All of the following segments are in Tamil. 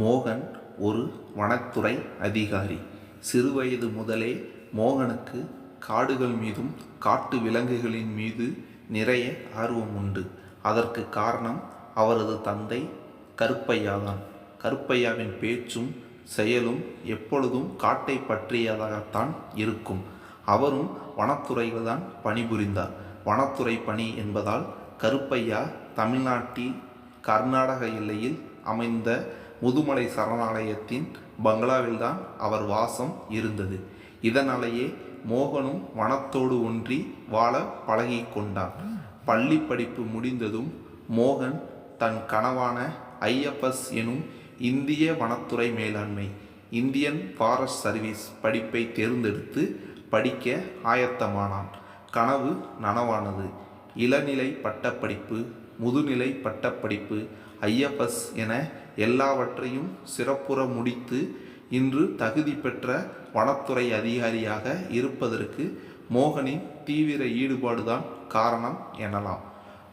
மோகன் ஒரு வனத்துறை அதிகாரி. சிறுவயது முதலே மோகனுக்கு காடுகள் மீதும் காட்டு விலங்குகளின் மீது நிறைய ஆர்வம் உண்டு. அதற்கு காரணம் அவரது தந்தை கருப்பையாதான் கருப்பையாவின் பேச்சும் செயலும் எப்பொழுதும் காட்டை பற்றியதாகத்தான் இருக்கும். அவரும் வனத்துறையில் தான் பணிபுரிந்தார். வனத்துறை பணி என்பதால் கருப்பையா தமிழ்நாட்டில் கர்நாடக எல்லையில் அமைந்த முதுமலை சரணாலயத்தின் பங்களாவில்தான் அவர் வாசம் இருந்தது. இதனாலேயே மோகனும் வனத்தோடு ஒன்றி வாழ பழகி கொண்டான் பள்ளி படிப்பு முடிந்ததும் மோகன் தன் கனவான ஐஎஃப்எஸ் எனும் இந்திய வனத்துறை மேலாண்மை இந்தியன் ஃபாரஸ்ட் சர்வீஸ் படிப்பை தேர்ந்தெடுத்து படிக்க ஆயத்தமானான். கனவு நனவானது. இளநிலை பட்டப்படிப்பு முதுநிலை பட்டப்படிப்பு ஐஎஃப்எஸ் என எல்லாவற்றையும் சிறப்புற முடித்து இன்று தகுதி பெற்ற வனத்துறை அதிகாரியாக இருப்பதற்கு மோகனின் தீவிர ஈடுபாடுதான் காரணம் எனலாம்.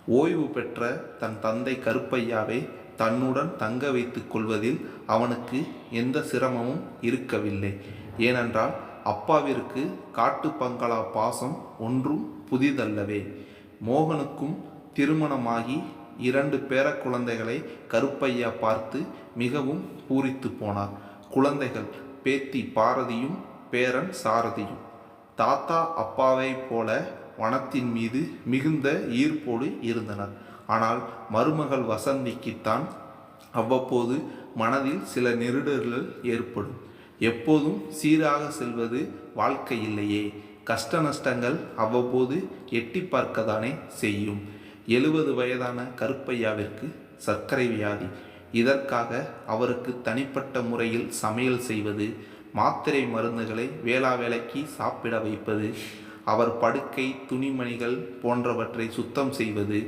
ஓய்வு பெற்ற தன் தந்தை கருப்பையாவை தன்னுடன் தங்க வைத்துக் கொள்வதில் அவனுக்கு எந்த சிரமமும் இருக்கவில்லை. ஏனென்றால் அப்பாவிற்கு காட்டு பங்களா பாசம் ஒன்றும் புதிதல்லவே. மோகனுக்கும் திருமணமாகி இரண்டு பேர குழந்தைகளை கருப்பையா பார்த்து மிகவும் பூரித்து போனார். குழந்தைகள் பேத்தி பாரதியும் பேரன் சாரதியும். தாத்தா அப்பாவை போல வனத்தின் மீது மிகுந்த ஈர்ப்போடு இருந்தனர். ஆனால் மருமகள் வசந்திக்குத்தான் அவ்வப்போது மனதில் சில நெருடல்கள் ஏற்படும். எப்போதும் சீராக செல்வது வாழ்க்கை இல்லையே. கஷ்ட நஷ்டங்கள் அவ்வப்போது எட்டி பார்க்கத்தானே செய்யும். எழுபது வயதான கருப்பையாவிற்கு சர்க்கரை வியாதி. இதற்காக அவருக்கு தனிப்பட்ட முறையில் சமையல் செய்வது மாத்திரை மருந்துகளை வேளா வேலைக்கு சாப்பிட வைப்பது அவர் படுக்கை துணிமணிகள் போன்றவற்றை சுத்தம் செய்வது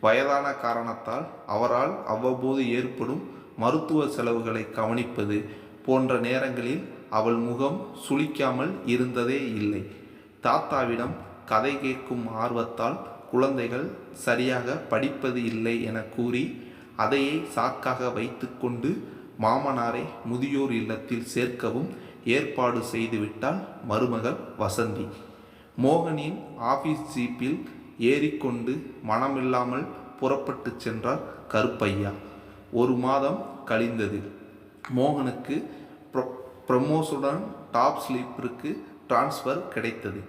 வயதான காரணத்தால் அவரால் அவ்வப்போது ஏற்படும் மருத்துவ செலவுகளை கவனிப்பது போன்ற நேரங்களில் அவள் முகம் சுளிக்காமல் இருந்ததே இல்லை. தாத்தாவிடம் கதை கேட்கும் ஆர்வத்தால் குழந்தைகள் சரியாக படிப்பது இல்லை என கூறி அதையே சாக்காக வைத்துக்கொண்டு மாமனாரை முதியோர் இல்லத்தில் சேர்க்கவும் ஏற்பாடு செய்துவிட்டால் மருமகள் வசந்தி. மோகனின் ஆபீஸ் ஜீப்பில் ஏறிக்கொண்டு மனமில்லாமல் புறப்பட்டு சென்றார் கருப்பையா. ஒரு மாதம் கழிந்தது. மோகனுக்கு ப்ரமோஸுடன் டாப் ஸ்லீப்பிற்கு டிரான்ஸ்ஃபர் கிடைத்தது.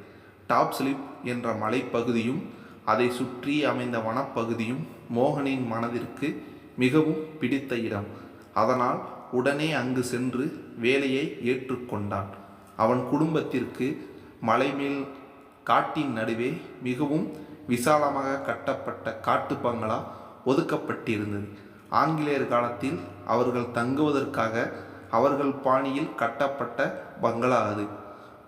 டாப் ஸ்லிப் என்ற மலைப்பகுதியும் அதை சுற்றி அமைந்த வனப்பகுதியும் மோகனின் மனதிற்கு மிகவும் பிடித்த இடம். அதனால் உடனே அங்கு சென்று வேலையை ஏற்றுக்கொண்டான். அவன் குடும்பத்திற்கு மலைமேல் காட்டின் நடுவே மிகவும் விசாலமாக கட்டப்பட்ட காட்டு பங்களா ஒதுக்கப்பட்டிருந்தது. ஆங்கிலேயர் காலத்தில் அவர்கள் தங்குவதற்காக அவர்கள் பாணியில் கட்டப்பட்ட பங்களா அது.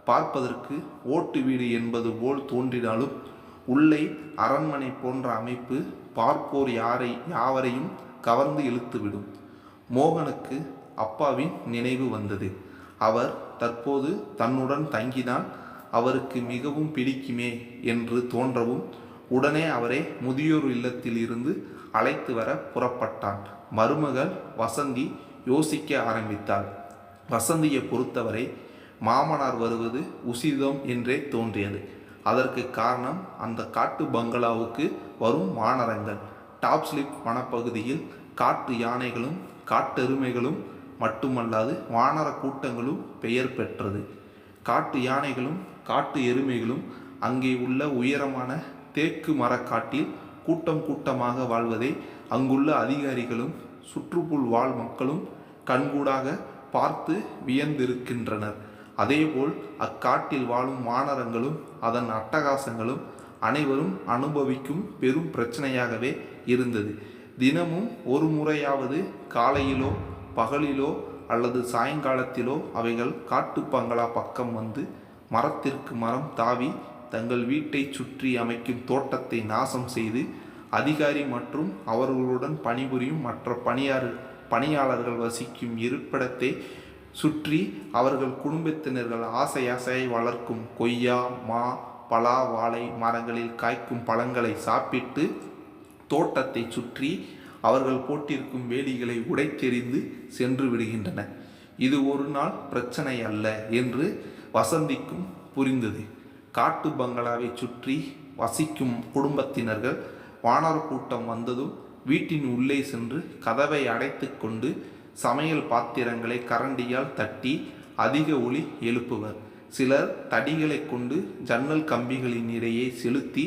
பார்ப்பதற்கு ஓட்டு வீடு என்பது போல் தோன்றினாலும் உள்ளே அரண்மனை போன்ற அமைப்பு பார்ப்போர் யாரை யாவரையும் கவர்ந்து இழுத்துவிடும். மோகனுக்கு அப்பாவின் நினைவு வந்தது. அவர் தற்போது தன்னுடன் தங்கினால் அவருக்கு மிகவும் பிடிக்குமே என்று தோன்றவும் உடனே அவரை முதியோர் இல்லத்தில் இருந்து அழைத்து வர புறப்பட்டான். மருமகள் வசந்தி யோசிக்க ஆரம்பித்தாள். வசந்தியை பொறுத்தவரை மாமனார் வருவது உசிதம் என்றே தோன்றியது. அதற்கு காரணம் அந்த காட்டு பங்களாவுக்கு வரும் வானரங்கள். டாப் ஸ்லிப் வனப்பகுதியில் காட்டு யானைகளும் காட்டெருமைகளும் மட்டுமல்லாது வானர கூட்டங்களும் பெயர் பெற்றது. காட்டு யானைகளும் காட்டு எருமைகளும் அங்கே உள்ள உயரமான தேக்கு மரக்காட்டில் கூட்டம் கூட்டமாக வாழ்வதை அங்குள்ள அதிகாரிகளும் சுற்றுப்புள் வாழ் மக்களும் கண்கூடாக பார்த்து வியந்திருக்கின்றனர். அதேபோல் அக்காட்டில் வாழும் வானரங்களும் அதன் அட்டகாசங்களும் அனைவரும் அனுபவிக்கும் பெரும் பிரச்சனையாகவே இருந்தது. தினமும் ஒரு முறையாவது காலையிலோ பகலிலோ அல்லது சாயங்காலத்திலோ அவைகள் காட்டுப்பங்களா பக்கம் வந்து மரத்திற்கு மரம் தாவி தங்கள் வீட்டை சுற்றி அமைக்கும் தோட்டத்தை நாசம் செய்து அதிகாரி மற்றும் அவர்களுடன் பணிபுரியும் மற்ற பணியாளர் பணியாளர்கள் வசிக்கும் இருப்பிடத்தை சுற்றி அவர்கள் குடும்பத்தினர்கள் ஆசை ஆசையை வளர்க்கும் கொய்யா மா பலா வாழை மரங்களில் காய்க்கும் பழங்களை சாப்பிட்டு தோட்டத்தை சுற்றி அவர்கள் போட்டிருக்கும் வேலிகளை உடைத்தெறிந்து சென்று விடுகின்றன. இது ஒரு நாள் பிரச்சனை அல்ல என்று வசந்திக்கும் புரிந்தது. காட்டு பங்களாவை சுற்றி வசிக்கும் குடும்பத்தினர்கள் வானர கூட்டம் வந்ததும் வீட்டின் உள்ளே சென்று கதவை அடைத்து கொண்டு சமையல் பாத்திரங்களை கரண்டியால் தட்டி அதிக ஒளி எழுப்புவர். சிலர் தடிகளை கொண்டு ஜன்னல் கம்பிகளின் இடையே செலுத்தி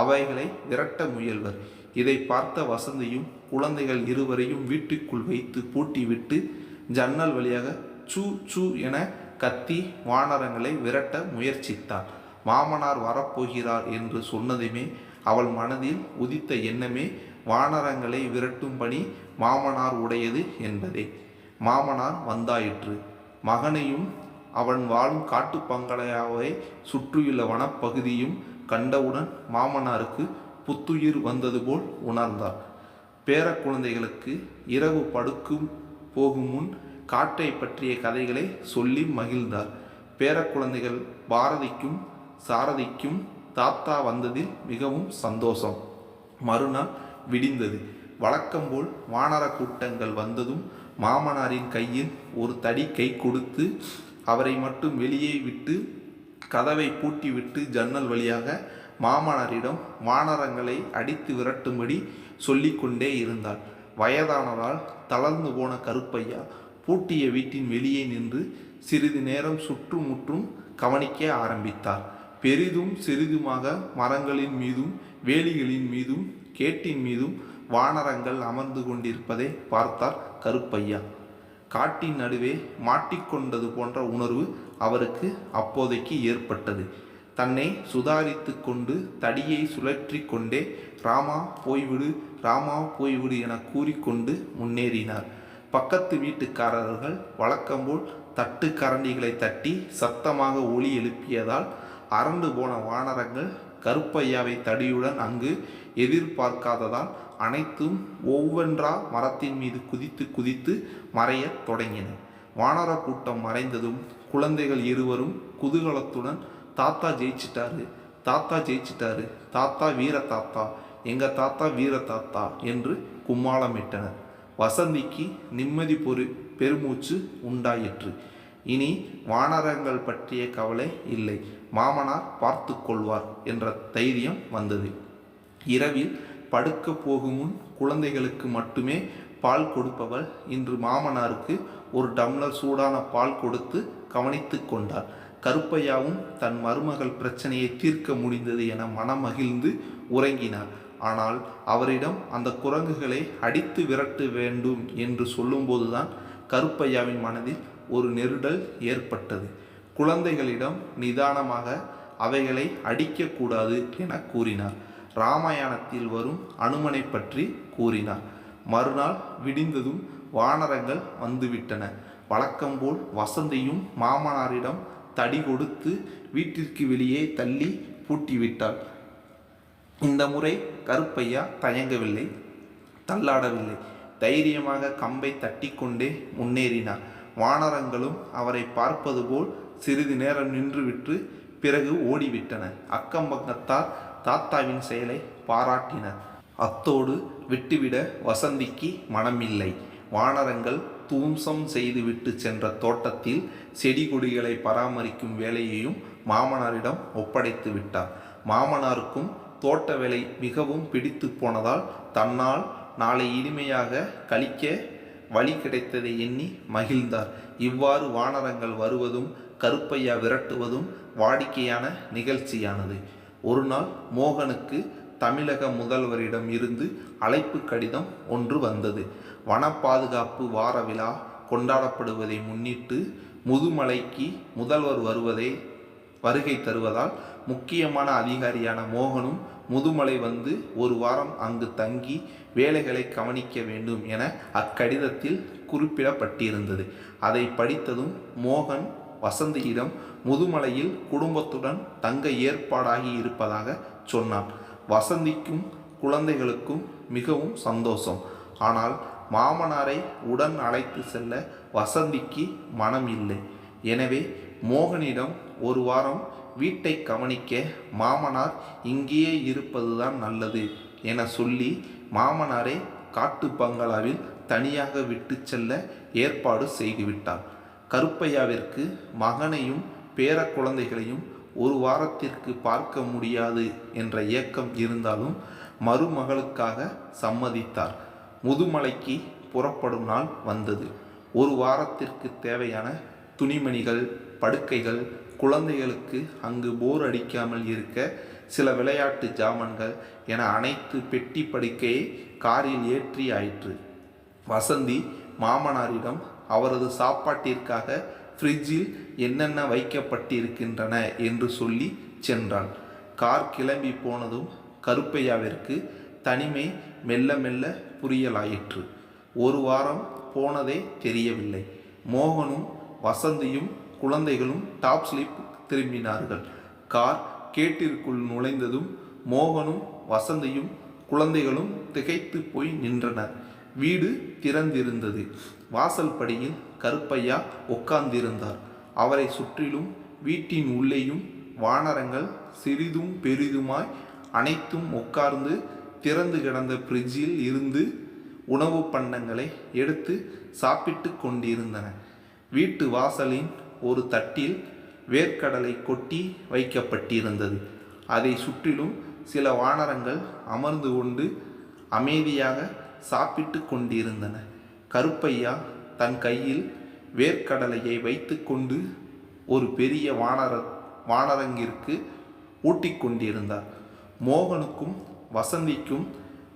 அவைகளை விரட்ட முயல்வர். இதை பார்த்த வசந்தியும் குழந்தைகள் இருவரையும் வீட்டுக்குள் வைத்து பூட்டிவிட்டு ஜன்னல் வழியாக சூ சூ என கத்தி வானரங்களை விரட்ட முயற்சித்தாள் மாமனார் வரப்போகிறார் என்று சொன்னதுமே அவள் மனதில் உதித்த எண்ணமே வானரங்களை விரட்டும் பணி மாமனார் உடையது என்பதே. மாமனார் வந்தாயிற்று. மகனையும் அவன் வாழும் காட்டு பங்களாவை சுற்றியுள்ள வனப்பகுதியும் கண்டவுடன் மாமனாருக்கு புத்துயிர் வந்தது போல் உணர்ந்தார். பேர குழந்தைகளுக்கு இரவு படுக்கும் போகும் முன் காட்டை பற்றிய கதைகளை சொல்லி மகிழ்ந்தார். பேர குழந்தைகள் பாரதிக்கும் சாரதிக்கும் தாத்தா வந்ததில் மிகவும் சந்தோஷம். மறுநாள் விடிந்தது. வழக்கம்போல் வானர கூட்டங்கள் வந்ததும் மாமனாரின் கையில் ஒரு தடி கை கொடுத்து அவரை மட்டும் வெளியே விட்டு கதவை பூட்டிவிட்டு ஜன்னல் வழியாக மாமனாரிடம் வானரங்களை அடித்து விரட்டும்படி சொல்லிக்கொண்டே இருந்தாள். வயதானதால் தளர்ந்து போன கருப்பையா பூட்டிய வீட்டின் வெளியே நின்று சிறிது நேரம் சுற்றுமுற்றும் கவனிக்க ஆரம்பித்தார் பெரிதும் சிறிதுமாக மரங்களின் மீதும் வேலிகளின் மீதும் கேட்டின் மீதும் வானரங்கள் அமர்ந்து கொண்டிருப்பதை பார்த்தார் கருப்பையா. காட்டின் நடுவே மாட்டிக்கொண்டது போன்ற உணர்வு அவருக்கு அப்போதைக்கு ஏற்பட்டது. தன்னை சுதாரித்து கொண்டு தடியை சுழற்றி கொண்டே ராமா போய்விடு ராமா போய்விடு என கூறிக்கொண்டு முன்னேறினார். பக்கத்து வீட்டுக்காரர்கள் வழக்கம்போல் தட்டு கரண்டிகளை தட்டி சத்தமாக ஒளி எழுப்பியதால் அரண்டு போன வானரங்கள் கருப்பையாவை தடியுடன் அங்கு எதிர்பார்க்காததால் அனைத்தும் ஒவ்வொன்றா மரத்தின் மீது குதித்து குதித்து மறையத் தொடங்கின. வானர கூட்டம் மறைந்ததும் குழந்தைகள் இருவரும் குதூகலத்துடன் தாத்தா ஜெயிச்சிட்டாரு தாத்தா ஜெயிச்சிட்டாரு தாத்தா வீர தாத்தா எங்க தாத்தா வீர தாத்தா என்று கும்மாளமிட்டனர். வசந்திக்கு நிம்மதி பொறு பெருமூச்சு உண்டாயிற்று. இனி வானரங்கள் பற்றிய கவலை இல்லை. மாமனார் பார்த்து கொள்வார் என்ற தைரியம் வந்தது. இரவில் படுக்க போகும் முன் குழந்தைகளுக்கு மட்டுமே பால் கொடுப்பவள். இன்று மாமனாருக்கு ஒரு டம்ளர் சூடான பால் கொடுத்து கவனித்து கொண்டார். கருப்பையாவும் தன் மருமகள் பிரச்சனையை தீர்க்க முடிந்தது என மனமகிழ்ந்து உறங்கினார். ஆனால் அவரிடம் அந்த குரங்குகளை அடித்து விரட்ட வேண்டும் என்று சொல்லும்போதுதான் கருப்பையாவின் மனதில் ஒரு நெருடல் ஏற்பட்டது. குழந்தைகளிடம் நிதானமாக அவைகளை அடிக்கக்கூடாது என கூறினார். ராமாயணத்தில் வரும் அனுமனை பற்றி கூறினார். மறுநாள் விடிந்ததும் வானரங்கள் வந்துவிட்டன. வழக்கம்போல் வசந்தியும் மாமனாரிடம் தடி கொடுத்து வீட்டிற்கு வெளியே தள்ளி பூட்டிவிட்டாள். இந்த முறை கருப்பையா தயங்கவில்லை. தள்ளாடவில்லை. தைரியமாக கம்பை தட்டிக்கொண்டே முன்னேறினார். வானரங்களும் அவரை பார்ப்பது போல் சிறிது நேரம் நின்றுவிட்டு பிறகு ஓடிவிட்டன. அக்கம்பக்கத்தார் தாத்தாவின் செயலை பாராட்டினர். அத்தோடு விட்டுவிட வசந்திக்கு மனமில்லை. வானரங்கள் தூம்சம் செய்துவிட்டு சென்ற தோட்டத்தில் செடி கொடிகளை பராமரிக்கும் வேலையையும் மாமனாரிடம் ஒப்படைத்து விட்டார். மாமனாருக்கும் தோட்ட வேலை மிகவும் பிடித்து போனதால் தன்னால் நாளை இனிமையாக கழிக்க வழி கிடைத்ததை எண்ணி மகிழ்ந்தார். இவ்வாறு வானரங்கள் வருவதும் கருப்பையா விரட்டுவதும் வாடிக்கையான நிகழ்ச்சியானது. ஒரு நாள் மோகனுக்கு தமிழக முதல்வரிடம் இருந்து அழைப்பு கடிதம் ஒன்று வந்தது. வன பாதுகாப்பு வார விழா கொண்டாடப்படுவதை முன்னிட்டு முதுமலைக்கு முதல்வர் வருவதை வருகை தருவதால் முக்கியமான அதிகாரியான மோகனும் முதுமலை வந்து ஒரு வாரம் அங்கு தங்கி வேலைகளை கவனிக்க வேண்டும் என அக்கடிதத்தில் குறிப்பிடப்பட்டிருந்தது. அதை படித்ததும் மோகன் வசந்தியிடம் முதுமலையில் குடும்பத்துடன் தங்க ஏற்பாடாகி இருப்பதாக சொன்னான். வசந்திக்கும் குழந்தைகளுக்கும் மிகவும் சந்தோஷம். ஆனால் மாமனாரை உடன் அழைத்து செல்ல வசந்திக்கு மனம் இல்லை எனவே மோகனிடம் ஒரு வாரம் வீட்டை கவனிக்க மாமனார் இங்கேயே இருப்பதுதான் நல்லது என சொல்லி மாமனாரை காட்டு பங்களாவில் தனியாக விட்டு செல்ல ஏற்பாடு செய்துவிட்டார். கருப்பையாவிற்கு மகனையும் பேர குழந்தைகளையும் ஒரு வாரத்திற்கு பார்க்க முடியாது என்ற ஏக்கம் இருந்தாலும் மருமகளுக்காக சம்மதித்தார். முதுமலைக்கு புறப்படும் நாள் வந்தது. ஒரு வாரத்திற்கு தேவையான துணிமணிகள் படுக்கைகள் குழந்தைகளுக்கு அங்கு போர் அடிக்காமல் இருக்க சில விளையாட்டு ஜாமான்கள் என அனைத்து பெட்டி படுக்கையை காரில் ஏற்றி ஆயிற்று. வசந்தி மாமனாரிடம் அவரது சாப்பாட்டிற்காக ஃப்ரிட்ஜில் என்னென்ன வைக்கப்பட்டிருக்கின்றன என்று சொல்லி சென்றான் கார் கிளம்பி போனதும் கருப்பையாவிற்கு தனிமை மெல்ல மெல்ல புரியலாயிற்று. ஒரு வாரம் போனதே தெரியவில்லை. மோகனும் வசந்தியும் குழந்தைகளும் டாப் ஸ்லிப் திரும்பினார்கள். கார் கேட்டிற்குள் நுழைந்ததும் மோகனும் வசந்தியும் குழந்தைகளும் திகைத்து போய் நின்றனர். வீடு திறந்திருந்தது. வாசல் படியில் கருப்பையா உட்கார்ந்திருந்தார். அவரை சுற்றிலும் வீட்டின் உள்ளேயும் வானரங்கள் சிறிதும் பெரிதுமாய் அனைத்தும் உட்கார்ந்து திறந்து கிடந்த ஃப்ரிட்ஜில் இருந்து உணவு பண்டங்களை எடுத்து சாப்பிட்டு கொண்டிருந்தன. வீட்டு வாசலின் ஒரு தட்டில் வேர்க்கடலை கொட்டி வைக்கப்பட்டிருந்தது. அதை சுற்றிலும் சில வானரங்கள் அமர்ந்து கொண்டு அமைதியாக சாப்பிட்டு கொண்டிருந்தன. கருப்பையா தன் கையில் வேர்க்கடலையை வைத்துக்கொண்டு ஒரு பெரிய வானர வானரங்கிற்கு ஊட்டி கொண்டிருந்தார். மோகனுக்கும் வசந்திக்கும்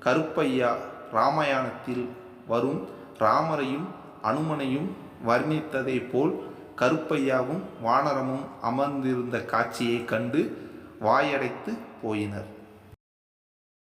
கருப்பையா ராமாயணத்தில் வரும் ராமரையும் அனுமனையும் வர்ணித்ததைப் போல் கருப்பையாவும் வானரமும் அமர்ந்திருந்த காட்சியைக் கண்டு வாயடைத்து போயினர்.